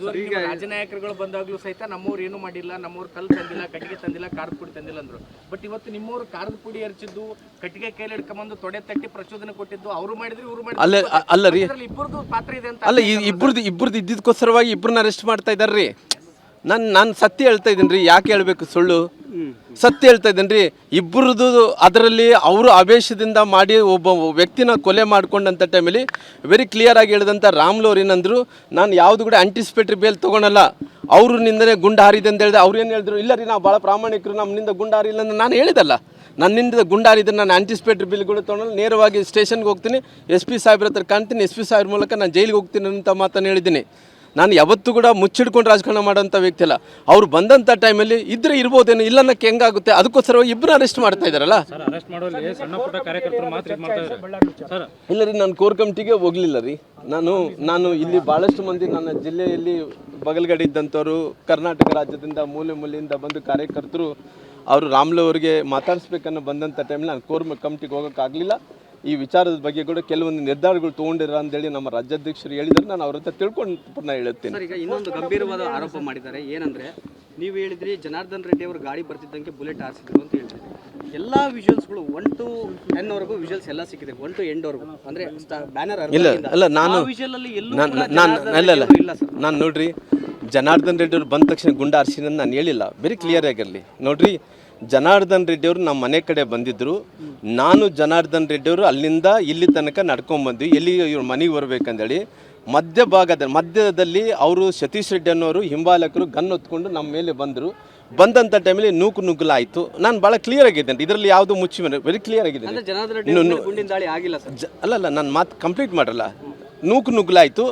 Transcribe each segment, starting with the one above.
ನಿಮ್ಮ ರಾಜನಾಯಕರುಗಳು ಬಂದಾಗ್ಲೂ ಸಹಿತ ನಮ್ಮವ್ರು ಏನು ಮಾಡಿಲ್ಲ ನಮ್ಮವ್ರು ಕಲ್ ತಂದಿಲ್ಲ ಕಟ್ಟಿಗೆ ತಂದಿಲ್ಲ ಖಾರದ ಪುಡಿ ತಂದಿಲ್ಲ ಅಂದ್ರು. ಬಟ್ ಇವತ್ತು ನಿಮ್ಮವ್ರು ಖಾರದ ಪುಡಿ ಹರಿಸಿದ್ದು ಕಟ್ಟಿಗೆ ಕೈಲಿ ಹಿಡ್ಕೊಂಬಂದು ತೊಡೆ ತಟ್ಟಿ ಪ್ರಚೋದನೆ ಕೊಟ್ಟಿದ್ದು ಅವರು ಮಾಡಿದ್ರು ಇವರು ಅಲ್ಲ ಮಾಡಿದ್ರು ಅಲ್ಲ ರೀ. ಇಬ್ಬರದು ಪಾತ್ರ ಇದೆ ಅಂತ ಅಲ್ಲ ಇಬ್ಬರದು ಇಬ್ಬರದು ಇದ್ದಿದ್ದಕ್ಕೋಸ್ಕರವಾಗಿ ಇಬ್ಬರನ್ನ ಅರೆಸ್ಟ್ ಮಾಡ್ತಾ ಇದ್ದಾರೆ ರೀ ನಾನು ನಾನು ಸತ್ಯ ಹೇಳ್ತಾ ಇದ್ದೀನಿ ರೀ. ಯಾಕೆ ಹೇಳ್ಬೇಕು ಸುಳ್ಳು? ಸತ್ಯ ಹೇಳ್ತಾ ಇದ್ದೀನಿ ರೀ ಅದರಲ್ಲಿ ಅವರು ಆವೇಶದಿಂದ ಮಾಡಿ ಒಬ್ಬ ವ್ಯಕ್ತಿನ ಕೊಲೆ ಮಾಡ್ಕೊಂಡಂಥ ಟೈಮಲ್ಲಿ ವೆರಿ ಕ್ಲಿಯರ್ ಆಗಿ ಹೇಳಿದಂಥ ರಾಮ್ಲೋರ್ ಏನಂದ್ರು, ನಾನು ಯಾವುದು ಕೂಡ ಆಂಟಿಸಿಪೇಟ್ರಿ ಬೇಲ್ ತೊಗೊಳಲ್ಲ. ಅವರು ನಿಂದನೆ ಗುಂಡು ಹಾರಿದೆ ಅಂತ ಹೇಳಿದೆ. ಅವ್ರು ಏನು ಹೇಳಿದ್ರು, ಇಲ್ಲ ರೀ, ನಾವು ಭಾಳ ಪ್ರಾಮಾಣಿಕರು ನಮ್ಮಿಂದ ಗುಂಡು ಹಾರಿಲ್ಲ ಅಂತ ನಾನು ಹೇಳಿದಲ್ಲ ನನ್ನಿಂದ ಗುಂಡಾರಿದ್ರೆ ನಾನು ಆಂಟಿಸಿಪೇಟ್ರಿ ಬಿಲ್ಗಳು ತೊಗೊಂಡು ನೇರವಾಗಿ ಸ್ಟೇಷನ್ಗೆ ಹೋಗ್ತೀನಿ, ಎಸ್ ಪಿ ಸಾಹೇಬ್ರ ಹತ್ರ ಕಾಣ್ತೀನಿ, ಎಸ್ ಪಿ ಸಾಹೇಬ್ರ ಮೂಲಕ ನಾನು ಜೈಲಿಗೆ ಹೋಗ್ತೀನಿ ಅಂತ ಮಾತನ್ನು ಹೇಳಿದ್ದೀನಿ. ನಾನು ಯಾವತ್ತೂ ಕೂಡ ಮುಚ್ಚಿಡ್ಕೊಂಡು ರಾಜಕಾರಣ ಮಾಡೋಂಥ ವ್ಯಕ್ತಿ ಅಲ್ಲ. ಅವ್ರು ಬಂದಂಥ ಟೈಮಲ್ಲಿ ಇದ್ರೆ ಇರ್ಬೋದೇನು ಇಲ್ಲ ಅನ್ನೋಕ್ಕೆ ಹೆಂಗಾಗುತ್ತೆ ಅದಕ್ಕೋಸ್ಕರ ಇಬ್ಬರು ಅರೆಸ್ಟ್ ಮಾಡ್ತಾ ಇದ್ದಾರಲ್ಲ? ಇಲ್ಲ ರೀ ನಾನು ಕೋರ್ ಕಮಿಟಿಗೆ ಹೋಗಲಿಲ್ಲ ರೀ. ನಾನು ನಾನು ಇಲ್ಲಿ ಭಾಳಷ್ಟು ಮಂದಿ ನನ್ನ ಜಿಲ್ಲೆಯಲ್ಲಿ ಬಗಲ್ಗಡೆ ಇದ್ದಂಥವ್ರು ಕರ್ನಾಟಕ ರಾಜ್ಯದಿಂದ ಮೂಲೆ ಮೂಲೆಯಿಂದ ಬಂದು ಕಾರ್ಯಕರ್ತರು ಅವರು ರಾಮ್ಲು ಅವರಿಗೆ ಮಾತಾಡಿಸ್ಬೇಕನ್ನೋ ಬಂದಂಥ ಟೈಮಲ್ಲಿ ನಾನು ಕೋರ್ ಕಮಿಟಿಗೆ ಹೋಗೋಕ್ಕಾಗಲಿಲ್ಲ. ಈ ವಿಚಾರದ ಬಗ್ಗೆ ಕೂಡ ಕೆಲವೊಂದು ನಿರ್ಧಾರಗಳು ತೊಗೊಂಡಿರ ಅಂತೇಳಿ ನಮ್ಮ ರಾಜ್ಯಾಧ್ಯಕ್ಷರು ಹೇಳಿದ್ರೆ. ನಾನು ಅವ್ರ ಹತ್ರ ತಿಳ್ಕೊಂಡು ಪುನಃ ಹೇಳುತ್ತೇನೆ. ಈಗ ಇನ್ನೊಂದು ಗಂಭೀರವಾದ ಆರೋಪ ಮಾಡಿದ್ದಾರೆ. ಏನಂದ್ರೆ ನೀವು ಹೇಳಿದ್ರಿ ಜನಾರ್ದನ್ ರೆಡ್ಡಿ ಅವರು ಗಾಡಿ ಬರ್ತಿದ್ದಂಗೆ ಬುಲೆಟ್ ಹಾರಿಸಿದ್ರು ಅಂತ ಹೇಳಿದ್ರಿ. ಎಲ್ಲ ವಿಜುವಲ್ಸ್ಗಳು ಒನ್ ಟು ಟೆನ್ ವರೆಗೂ ವಿಜುವಲ್ಸ್ ಎಲ್ಲ ಸಿಕ್ಕಿದೆ. ಒನ್ ಟು ಎಂಡ್ ವರೆಗೂ. ಅಂದ್ರೆ ಬ್ಯಾನರ್ ಇಲ್ಲ ಅಲ್ಲ ನಾನು ಇಲ್ಲ ಸರ್. ನಾನು ನೋಡ್ರಿ ಜನಾರ್ದನ್ ರೆಡ್ಡಿ ಅವ್ರು ಬಂದ ತಕ್ಷಣ ಗುಂಡ ನಾನು ಹೇಳಿಲ್ಲ. ವೆರಿ ಕ್ಲಿಯರ್ ಆಗಿರಲಿ ನೋಡ್ರಿ ಜನಾರ್ದನ್ ರೆಡ್ಡಿ ಅವರು ನಮ್ಮ ಮನೆ ಕಡೆ ಬಂದಿದ್ದರು ನಾನು ಜನಾರ್ದನ್ ರೆಡ್ಡಿ ಅವರು ಅಲ್ಲಿಂದ ಇಲ್ಲಿ ತನಕ ನಡ್ಕೊಂಡ್ಬಂದ್ವಿ ಎಲ್ಲಿ ಇವ್ರ ಮನೆಗೆ ಬರಬೇಕಂದೇಳಿ ಮಧ್ಯ ಭಾಗದ ಮಧ್ಯದಲ್ಲಿ ಅವರು ಸತೀಶ್ ರೆಡ್ಡಿ ಅನ್ನೋರು ಹಿಂಬಾಲಕರು ಗನ್ ಹೊತ್ಕೊಂಡು ನಮ್ಮ ಮೇಲೆ ಬಂದರು. ಬಂದಂಥ ಟೈಮಲ್ಲಿ ನೂಕು ನುಗ್ಗಲಾಯಿತು. ನಾನು ಭಾಳ ಕ್ಲಿಯರ್ ಆಗಿದ್ದೇನೆ. ಇದರಲ್ಲಿ ಯಾವುದು ಮುಚ್ಚಿ ವೆರಿ ಕ್ಲಿಯರ್ ಆಗಿದ್ದೇನೆ. ಅಲ್ಲ ಅಲ್ಲ ರೆಡ್ಡಿ ಅವ್ರ ದಾಳಿ ಆಗಿಲ್ಲ ಸರ್? ಜ ಅಲ್ಲಲ್ಲ ನಾನು ಮಾತು ಕಂಪ್ಲೀಟ್ ಮಾಡಲ್ಲ ನೂಕು ನುಗ್ಗಲಾಯಿತು.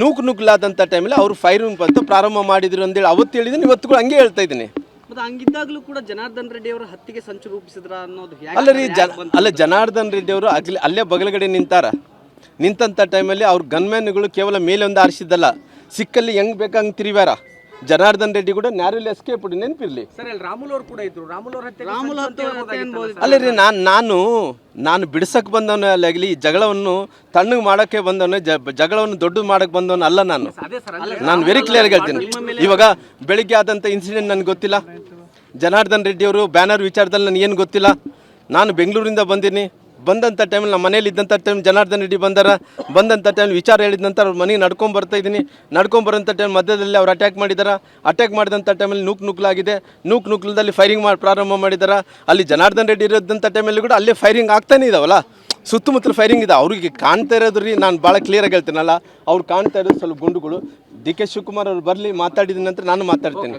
ನೂಕು ನುಗ್ಗಲಾದಂಥ ಟೈಮಲ್ಲಿ ಅವರು ಫೈರಿಂಗ್ ಬಂತು. ಪ್ರಾರಂಭ ಮಾಡಿದ್ರು ಅಂತೇಳಿ ಅವತ್ತು ಹೇಳಿದ್ದೀನಿ ಇವತ್ತು ಕೂಡ ಹಂಗೆ ಹೇಳ್ತಾ ಇದ್ದೀನಿ. ಮತ್ತೆ ಹಂಗಿದ್ದಾಗಲೂ ಕೂಡ ಜನಾರ್ದನ್ ರೆಡ್ಡಿ ಅವರ ಹತ್ತಿಗೆ ಸಂಚು ರೂಪಿಸಿದ್ರ ಅನ್ನೋದು ಅಲ್ಲ ರೀ ಜನ ಅಲ್ಲ ಜನಾರ್ದನ್ ರೆಡ್ಡಿ ಅವರು ಅಗ್ಲಿ ಅಲ್ಲೇ ಬಗಲಗಡೆ ನಿಂತಾರ. ನಿಂತಂಥ ಟೈಮಲ್ಲಿ ಅವ್ರ ಗನ್ಮ್ಯಾನ್ಗಳು ಕೇವಲ ಮೇಲೆ ಒಂದು ಆರಿಸಿದ್ದಲ್ಲ. ಸಿಕ್ಕಲ್ಲಿ ಹೆಂಗ್ ಬೇಕಂಗೆ ತಿರುವ್ಯಾರ ಜನಾರ್ದನ್ ರೆಡ್ಡಿ ಕೂಡ ನ್ಯಾರಲ್ಲಿ ಎಸ್ಕೇಪ್ ನೆನಪಿರ್ಲಿ. ಸರ್ ಅಲ್ಲಿ ರೀ ನಾನು ನಾನು ನಾನು ಬಿಡ್ಸಕ್ಕೆ ಬಂದವನು ಅಲ್ಲಾಗಲಿ ಈ ಜಗಳವನ್ನು ತಣ್ಣಗೆ ಮಾಡೋಕ್ಕೆ ಬಂದವನು ಜ ಜಗಳವನ್ನು ದೊಡ್ಡದು ಮಾಡಕ್ಕೆ ಬಂದವನು ಅಲ್ಲ ನಾನು. ನಾನು ವೆರಿ ಕ್ಲಿಯರ್ ಹೇಳ್ತೀನಿ. ಇವಾಗ ಬೆಳಿಗ್ಗೆ ಆದಂಥ ಇನ್ಸಿಡೆಂಟ್ ನನಗೆ ಗೊತ್ತಿಲ್ಲ. ಜನಾರ್ದನ್ ರೆಡ್ಡಿ ಅವರು ಬ್ಯಾನರ್ ವಿಚಾರದಲ್ಲಿ ನನಗೇನು ಏನು ಗೊತ್ತಿಲ್ಲ. ನಾನು ಬೆಂಗಳೂರಿಂದ ಬಂದೀನಿ. ಬಂದಂಥ ಟೈಮಲ್ಲಿ ನಮ್ಮ ಮನೇಲಿ ಇದ್ದಂಥ ಟೈಮ್ ಜನಾರ್ದನ್ ರೆಡ್ಡಿ ಬಂದಾರ ಬಂದಂಥ ಟೈಮ್ ವಿಚಾರ ಹೇಳಿದ ನಂತರ ಅವ್ರ ಮನೆಗೆ ನಡ್ಕೊಂಡ್ ಬರ್ತಾ ಇದ್ದೀನಿ. ನಡ್ಕೊಂಡ್ ಬರೋಂಥ ಟೈಮ್ ಮಧ್ಯದಲ್ಲಿ ಅವ್ರು ಅಟ್ಯಾಕ್ ಮಾಡಿದಾರ. ಅಟ್ಯಾಕ್ ಮಾಡಿದಂಥ ಟೈಮಲ್ಲಿ ನೂಕ್ ನೂಕ್ಲಾಗಿದೆ. ನೂಕ್ ನೂಕ್ಲದಲ್ಲಿ ಫೈರಿಂಗ್ ಮಾಡಿ ಪ್ರಾರಂಭ ಮಾಡಿದಾರ. ಅಲ್ಲಿ ಜನಾರ್ದನ್ ರೆಡ್ಡಿ ಇರೋದಂಥ ಟೈಮಲ್ಲಿ ಕೂಡ ಅಲ್ಲೇ ಫೈರಿಂಗ್ ಆಗ್ತಾನೆ ಇದಾವಲ್ಲ? ಸುತ್ತಮುತ್ತಲು ಫೈರಿಂಗ್ ಇದೆ. ಅವ್ರಿಗೆ ಕಾಣ್ತಾ ಇರೋದು ರೀ, ನಾನು ಭಾಳ ಕ್ಲಿಯರಾಗಿ ಹೇಳ್ತೀನಲ್ಲ. ಅವ್ರು ಕಾಣ್ತಾ ಇರೋದು ಸ್ವಲ್ಪ ಗುಂಡುಗಳು. ಡಿ ಕೆ ಶಿವಕುಮಾರ್ ಅವ್ರು ಬರಲಿ, ಮಾತಾಡಿದ ನಂತರ ನಾನು ಮಾತಾಡ್ತೀನಿ.